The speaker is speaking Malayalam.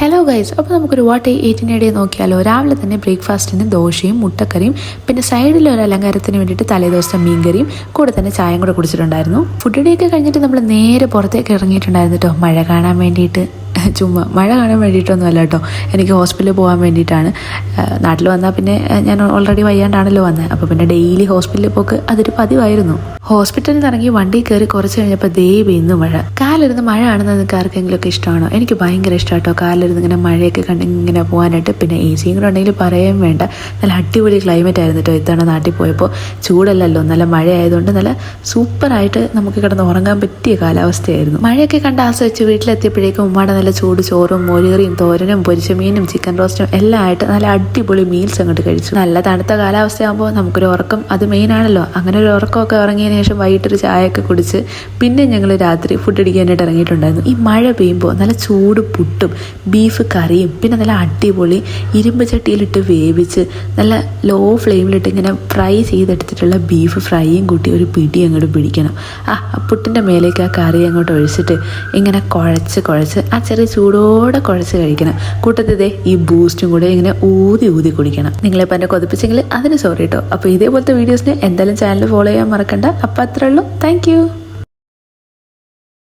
ഹലോ ഗൈസ് അപ്പോൾ നമുക്കൊരു വാട്ട് എയ്റ്റിന്റെ ഇടയിൽ നോക്കിയാലോ? രാവിലെ തന്നെ ബ്രേക്ക്ഫാസ്റ്റിന് ദോശയും മുട്ടക്കറിയും പിന്നെ സൈഡിൽ ഒരു അലങ്കാരത്തിന് വേണ്ടിയിട്ട് തലേദിവസം മീൻകറിയും കൂടെ തന്നെ ചായയും കൂടെ കുടിച്ചിട്ടുണ്ടായിരുന്നു. ഫുഡ് ഡേ ഒക്കെ കഴിഞ്ഞിട്ട് നമ്മൾ നേരെ പുറത്തേക്ക് ഇറങ്ങിയിട്ടുണ്ടായിരുന്നു കേട്ടോ മഴ കാണാൻ വേണ്ടിയിട്ട്. ചുമ്മാ മഴ കാണാൻ വേണ്ടിയിട്ടൊന്നുമല്ല കേട്ടോ എനിക്ക് ഹോസ്പിറ്റലിൽ പോകാൻ വേണ്ടിയിട്ടാണ്. നാട്ടിൽ വന്നാൽ പിന്നെ ഞാൻ ഓൾറെഡി വയ്യാണ്ടാണല്ലോ വന്നത് അപ്പോൾ പിന്നെ ഡെയിലി ഹോസ്പിറ്റലിൽ പോക്ക് അതൊരു പതിവായിരുന്നു. ഹോസ്പിറ്റലിൽ നിന്ന് ഇറങ്ങി വണ്ടി കയറി കുറച്ച് കഴിഞ്ഞപ്പോൾ ദേ പെയ്യുന്നു മഴ. കാലിരുന്ന് മഴ ആണെന്ന് നിങ്ങൾക്ക് ആർക്കെങ്കിലും ഒക്കെ ഇഷ്ടമാണോ? എനിക്ക് ഭയങ്കര ഇഷ്ടം കേട്ടോ കാലിരുന്ന് ഇങ്ങനെ മഴയൊക്കെ കണ്ട് ഇങ്ങനെ പോകാനായിട്ട്. പിന്നെ എ സിയും കൂടെ ഉണ്ടെങ്കിൽ പറയാൻ വേണ്ട. നല്ല അടിപൊളി ക്ലൈമറ്റ് ആയിരുന്നു കേട്ടോ ഇത്തവണ നാട്ടിൽ പോയപ്പോൾ ചൂടല്ലല്ലോ. നല്ല മഴ ആയതുകൊണ്ട് നല്ല സൂപ്പറായിട്ട് നമുക്ക് കിടന്ന് ഉറങ്ങാൻ പറ്റിയ കാലാവസ്ഥയായിരുന്നു. മഴയൊക്കെ കണ്ട് ആസ്വദിച്ച് വീട്ടിലെത്തിയപ്പോഴേക്കും ഉമ്മാടെ നല്ല ചൂട് ചോറും മോരുകറിയും തോരനും പൊരിച്ച മീനും ചിക്കൻ റോസ്റ്റും എല്ലാം ആയിട്ട് നല്ല അടിപൊളി മീൽസ് അങ്ങോട്ട് കഴിച്ചു. നല്ല തണുത്ത കാലാവസ്ഥയാകുമ്പോൾ നമുക്കൊരു ഉറക്കം അത് മെയിൻ ആണല്ലോ. അങ്ങനെ ഒരു ഉറക്കമൊക്കെ ഇറങ്ങിയതിന് ശേഷം വൈകിട്ടൊരു ചായയൊക്കെ കുടിച്ച് പിന്നെ ഞങ്ങൾ രാത്രി ഫുഡ് അടിക്കാനായിട്ട് ഇറങ്ങിയിട്ടുണ്ടായിരുന്നു. ഈ മഴ പെയ്യുമ്പോൾ നല്ല ചൂട് പുട്ടും ബീഫ് കറിയും പിന്നെ നല്ല അടിപൊളി ഇരുമ്പ് ചട്ടിയിലിട്ട് വേവിച്ച് നല്ല ലോ ഫ്ലെയിമിലിട്ട് ഇങ്ങനെ ഫ്രൈ ചെയ്തെടുത്തിട്ടുള്ള ബീഫ് ഫ്രൈയും കൂട്ടി ഒരു പിടി അങ്ങോട്ട് പിടിക്കണം. ആ പുട്ടിന്റെ മേലേക്ക് ആ കറി അങ്ങോട്ട് ഒഴിച്ചിട്ട് ഇങ്ങനെ കുഴച്ച് കുഴച്ച് ആ ചെറിയ ചൂടോടെ കുഴച്ച് കഴിക്കണം. കൂട്ടത്തിൽ ഈ ബൂസ്റ്റും കൂടെ ഇങ്ങനെ ഊതി ഊതി കുടിക്കണം. നിങ്ങളിപ്പോൾ എന്നെ കൊതിപ്പിച്ചെങ്കിൽ അതിന് സോറി കേട്ടോ അപ്പോൾ ഇതേപോലത്തെ വീഡിയോസിന് എന്തായാലും ചാനൽ ഫോളോ ചെയ്യാൻ മറക്കണ്ട. അപ്പോൾ അത്രേ ഉള്ളൂ താങ്ക്